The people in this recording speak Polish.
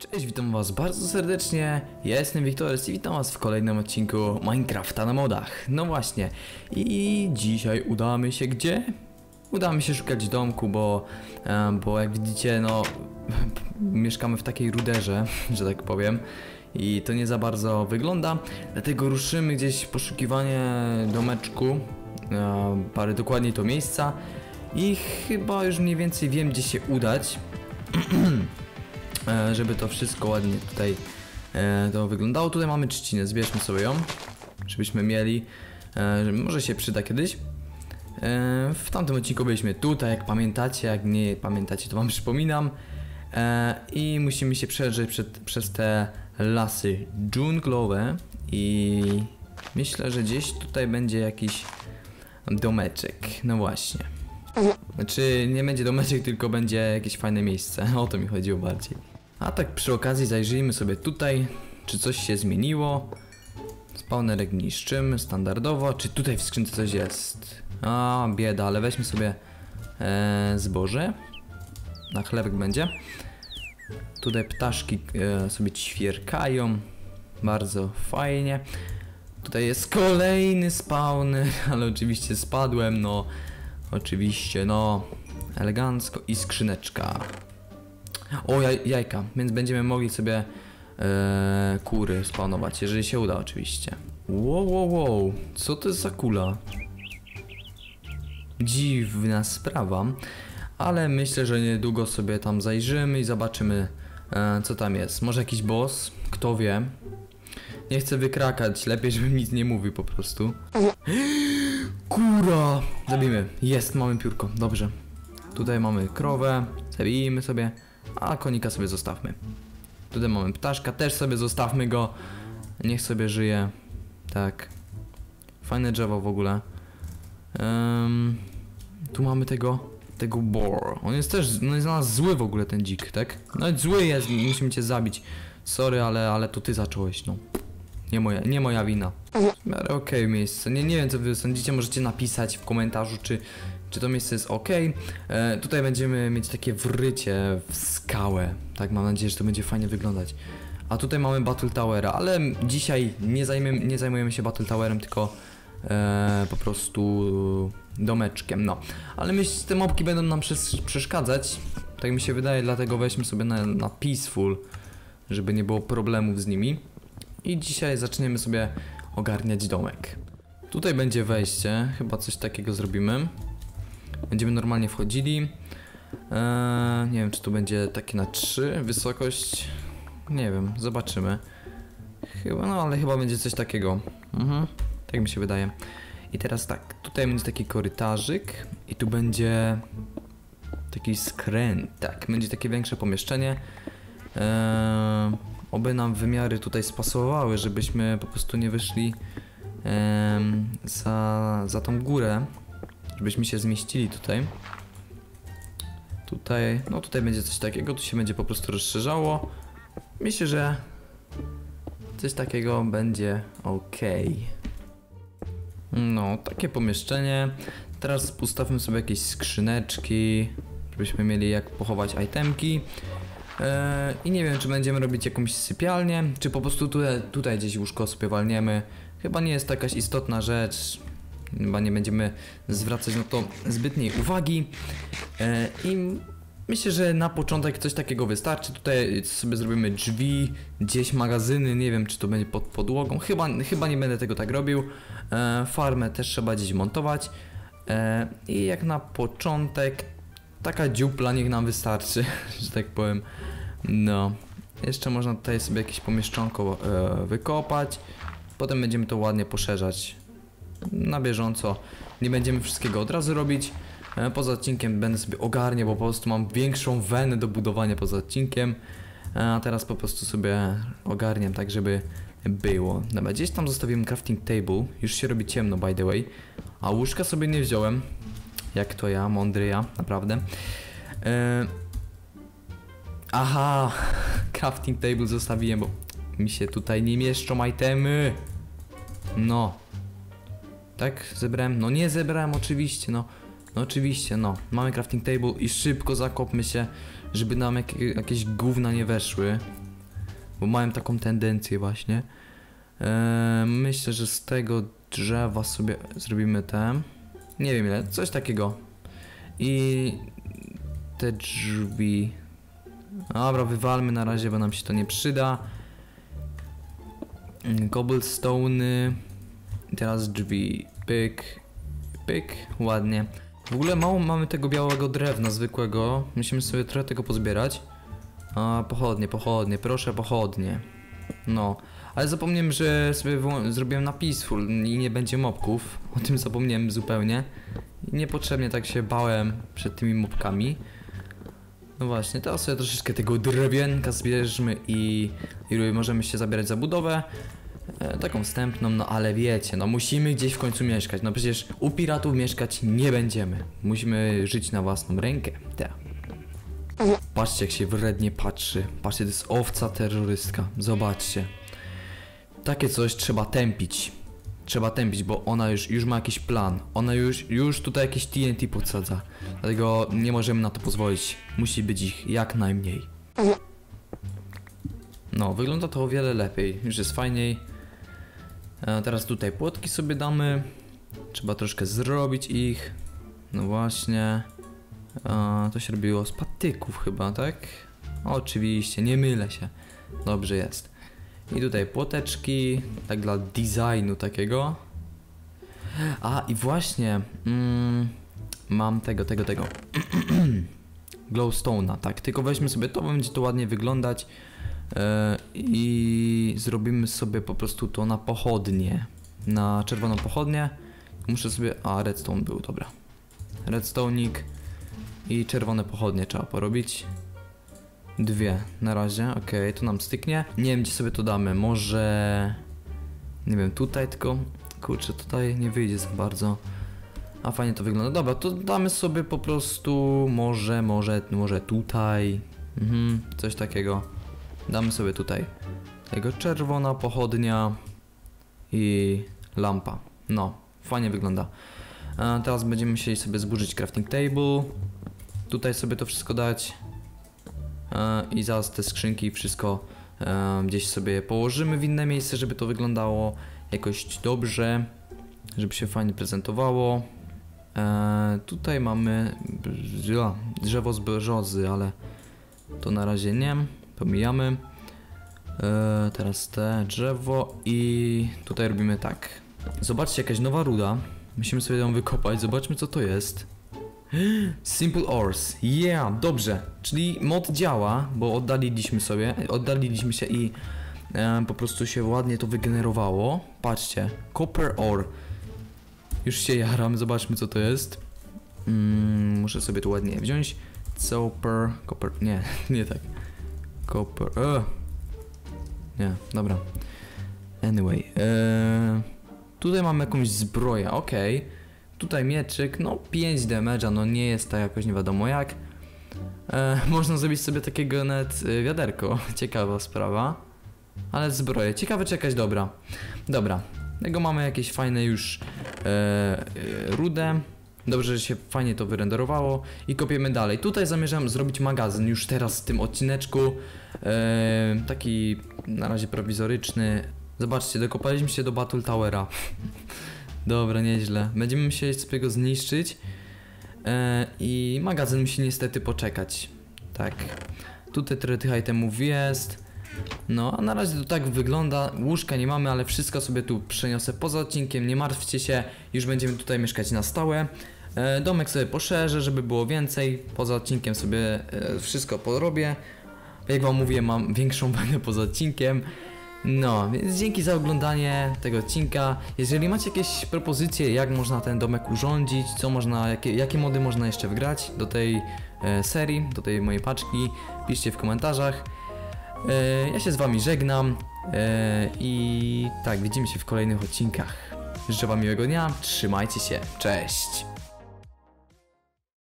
Cześć, witam was bardzo serdecznie, ja jestem Wiktorys i witam was w kolejnym odcinku Minecrafta na modach. No właśnie, i dzisiaj udamy się gdzie? Udamy się szukać domku, bo, e, bo jak widzicie, no, mieszkamy w takiej ruderze, że tak powiem. I to nie za bardzo wygląda, dlatego ruszymy gdzieś w poszukiwanie domeczku, e, parę dokładniej to miejsca. I chyba już mniej więcej wiem, gdzie się udać. e, żeby to wszystko ładnie tutaj e, to wyglądało. Tutaj mamy trzcinę, zbierzmy sobie ją, żebyśmy mieli, e, że może się przyda kiedyś. W tamtym odcinku byliśmy tutaj, jak pamiętacie, jak nie pamiętacie, to wam przypominam. I musimy się przed, przez te lasy dżunglowe i myślę, że gdzieś tutaj będzie jakiś domeczek, no właśnie. Znaczy nie będzie domeczek, tylko będzie jakieś fajne miejsce. O to mi chodziło bardziej. A tak przy okazji zajrzyjmy sobie tutaj, czy coś się zmieniło. Spawnerek niszczymy standardowo. Czy tutaj w skrzynce coś jest? A, bieda, ale weźmy sobie e, zboże. Na chlebek będzie. Tutaj ptaszki e, sobie ćwierkają. Bardzo fajnie. Tutaj jest kolejny spawner, ale oczywiście spadłem, no. Oczywiście, no. Elegancko i skrzyneczka. O, jaj, jajka, więc będziemy mogli sobie e, kury spawnować, jeżeli się uda oczywiście. Wow, wow, wow, co to jest za kula? Dziwna sprawa, ale myślę, że niedługo sobie tam zajrzymy i zobaczymy e, co tam jest. Może jakiś boss? Kto wie? Nie chcę wykrakać, lepiej żebym nic nie mówił po prostu. Kura! Zabijmy. Jest, mamy piórko. Dobrze. Tutaj mamy krowę. Zabijmy sobie. A konika sobie zostawmy. Tutaj mamy ptaszka. Też sobie zostawmy go. Niech sobie żyje. Tak. Fajne drzewo w ogóle. Em, tu mamy tego. Tego boar. On jest też. No jest na nas zły w ogóle ten dzik, tak? No zły jest. Musimy cię zabić. Sorry, ale, ale to ty zacząłeś, no. Nie moja, nie moja wina. Okej miejsce. Nie, nie wiem co wy sądzicie, możecie napisać w komentarzu, czy, czy to miejsce jest ok. E, tutaj będziemy mieć takie wrycie w skałę. Tak, mam nadzieję, że to będzie fajnie wyglądać. A tutaj mamy Battle Towera, ale dzisiaj nie, zajmie, nie zajmujemy się Battle Towerem, tylko e, po prostu domeczkiem, no. Ale myślę, te mobki będą nam przes- przeszkadzać, tak mi się wydaje, dlatego weźmy sobie na, na Peaceful, żeby nie było problemów z nimi. I dzisiaj zaczniemy sobie ogarniać domek. Tutaj będzie wejście, chyba coś takiego zrobimy. Będziemy normalnie wchodzili. Eee, nie wiem, czy tu będzie takie na 3 wysokość. Nie wiem, zobaczymy. Chyba, no ale chyba będzie coś takiego. Mhm, tak mi się wydaje. I teraz tak, tutaj będzie taki korytarzyk i tu będzie taki skręt, tak, będzie takie większe pomieszczenie. Eee, oby nam wymiary tutaj spasowały, żebyśmy po prostu nie wyszli em, za, za tą górę, żebyśmy się zmieścili tutaj. Tutaj, no tutaj będzie coś takiego, tu się będzie po prostu rozszerzało. Myślę, że coś takiego będzie ok. No, takie pomieszczenie. Teraz ustawmy sobie jakieś skrzyneczki, żebyśmy mieli jak pochować itemki. Eee, I nie wiem, czy będziemy robić jakąś sypialnię, czy po prostu tutaj, tutaj gdzieś łóżko sobie walniemy. Chyba nie jest to jakaś istotna rzecz. Chyba nie będziemy zwracać na to zbytniej uwagi. Eee, I myślę, że na początek coś takiego wystarczy. Tutaj sobie zrobimy drzwi, gdzieś magazyny. Nie wiem, czy to będzie pod podłogą. Chyba, chyba nie będę tego tak robił. Eee, farmę też trzeba gdzieś montować. Eee, I jak na początek taka dziupla niech nam wystarczy, że tak powiem. No. Jeszcze można tutaj sobie jakieś pomieszczonko e, wykopać. Potem będziemy to ładnie poszerzać na bieżąco. Nie będziemy wszystkiego od razu robić. E, poza odcinkiem będę sobie ogarniał, bo po prostu mam większą wenę do budowania poza odcinkiem. E, a teraz po prostu sobie ogarniam tak, żeby było. Dobra, gdzieś tam zostawiłem crafting table. Już się robi ciemno, by the way. A łóżka sobie nie wziąłem. Jak to ja, mądry ja, naprawdę. E... Aha, crafting table zostawiłem, bo mi się tutaj nie mieszczą itemy. No. Tak, zebrałem? No nie zebrałem oczywiście, no. No oczywiście, no. Mamy crafting table i szybko zakopmy się, żeby nam jak, jakieś gówna nie weszły. bo mają taką tendencję właśnie. E, myślę, że z tego drzewa sobie zrobimy te, nie wiem ile, coś takiego. I te drzwi, dobra, wywalmy na razie, bo nam się to nie przyda. Cobblestone'y, i teraz drzwi, pyk, pyk, ładnie. W ogóle mało mamy tego białego drewna zwykłego. Musimy sobie trochę tego pozbierać. A, pochodnie, pochodnie, proszę pochodnie. No, ale zapomniałem, że sobie zrobiłem na peaceful i nie będzie mobków. O tym zapomniałem zupełnie. I niepotrzebnie tak się bałem przed tymi mobkami. No właśnie, teraz sobie troszeczkę tego drewienka zbierzmy i, i możemy się zabierać za budowę. E, taką wstępną, no ale wiecie, no musimy gdzieś w końcu mieszkać. No przecież u piratów mieszkać nie będziemy. Musimy żyć na własną rękę. Tak. Patrzcie jak się wrednie patrzy. Patrzcie, to jest owca terrorystka. Zobaczcie. Takie coś trzeba tępić. Trzeba tępić, bo ona już, już ma jakiś plan. Ona już, już tutaj jakieś TNT podsadza. Dlatego nie możemy na to pozwolić. Musi być ich jak najmniej. No, wygląda to o wiele lepiej. Już jest fajniej. E, teraz tutaj płotki sobie damy. Trzeba troszkę zrobić ich. No właśnie. E, to się robiło z patyków chyba, tak? Oczywiście, nie mylę się. Dobrze jest. I tutaj płoteczki, tak dla designu takiego. A i właśnie, mm, mam tego, tego, tego. Glowstone'a, tak. Tylko weźmy sobie to, bo będzie to ładnie wyglądać. E, I zrobimy sobie po prostu to na pochodnie. Na czerwoną pochodnię. Muszę sobie. A, redstone był, dobra. Redstone'ik i czerwone pochodnie trzeba porobić. Dwie na razie, okej, to nam styknie. Nie wiem, gdzie sobie to damy. Może. Nie wiem, tutaj tylko. Kurczę, tutaj nie wyjdzie za bardzo. A fajnie to wygląda. Dobra, to damy sobie po prostu. Może, może, może tutaj. Mhm, coś takiego. Damy sobie tutaj jego czerwona pochodnia i lampa. No, fajnie wygląda. A teraz będziemy musieli sobie zburzyć crafting table. Tutaj sobie to wszystko dać. E, I zaraz te skrzynki wszystko e, gdzieś sobie położymy w inne miejsce, żeby to wyglądało jakoś dobrze, żeby się fajnie prezentowało. E, tutaj mamy drzewo z brzozy, ale to na razie nie. Pomijamy. E, teraz te drzewo i tutaj robimy tak. Zobaczcie, jakaś nowa ruda. Musimy sobie ją wykopać. Zobaczmy, co to jest. Simple ores. Yeah, dobrze. Czyli mod działa, bo oddaliliśmy sobie, oddaliliśmy się i e, po prostu się ładnie to wygenerowało. Patrzcie, copper ore. Już się jaram, zobaczmy co to jest. Mm, muszę sobie to ładnie wziąć. Copper, copper, nie, nie tak. Copper, e. Nie, dobra. Anyway, e, tutaj mamy jakąś zbroję, okej. Tutaj mieczyk, no 5 damage'a, no nie jest to jakoś nie wiadomo jak. E, można zrobić sobie takiego net y, wiaderko, ciekawa sprawa. Ale zbroję, ciekawe czy jakaś dobra. Dobra, tego mamy jakieś fajne już e, e. Dobrze, że się fajnie to wyrenderowało i kopiemy dalej. Tutaj zamierzam zrobić magazyn już teraz w tym odcineczku. E, taki na razie prowizoryczny. Zobaczcie, dokopaliśmy się do Battle Towera. Dobra, nieźle. Będziemy musieli sobie go zniszczyć. E, I magazyn musi niestety poczekać. Tak. Tutaj trochę tych itemów jest. No, a na razie to tak wygląda. Łóżka nie mamy, ale wszystko sobie tu przeniosę poza odcinkiem. Nie martwcie się, już będziemy tutaj mieszkać na stałe. E, domek sobie poszerzę, żeby było więcej. Poza odcinkiem sobie e, wszystko porobię. Jak wam mówię, mam większą będę poza odcinkiem. No, więc dzięki za oglądanie tego odcinka. Jeżeli macie jakieś propozycje, jak można ten domek urządzić, co można, jakie, jakie mody można jeszcze wgrać do tej e, serii, do tej mojej paczki, piszcie w komentarzach. E, ja się z wami żegnam e, i tak, widzimy się w kolejnych odcinkach. Życzę wam miłego dnia, trzymajcie się, cześć!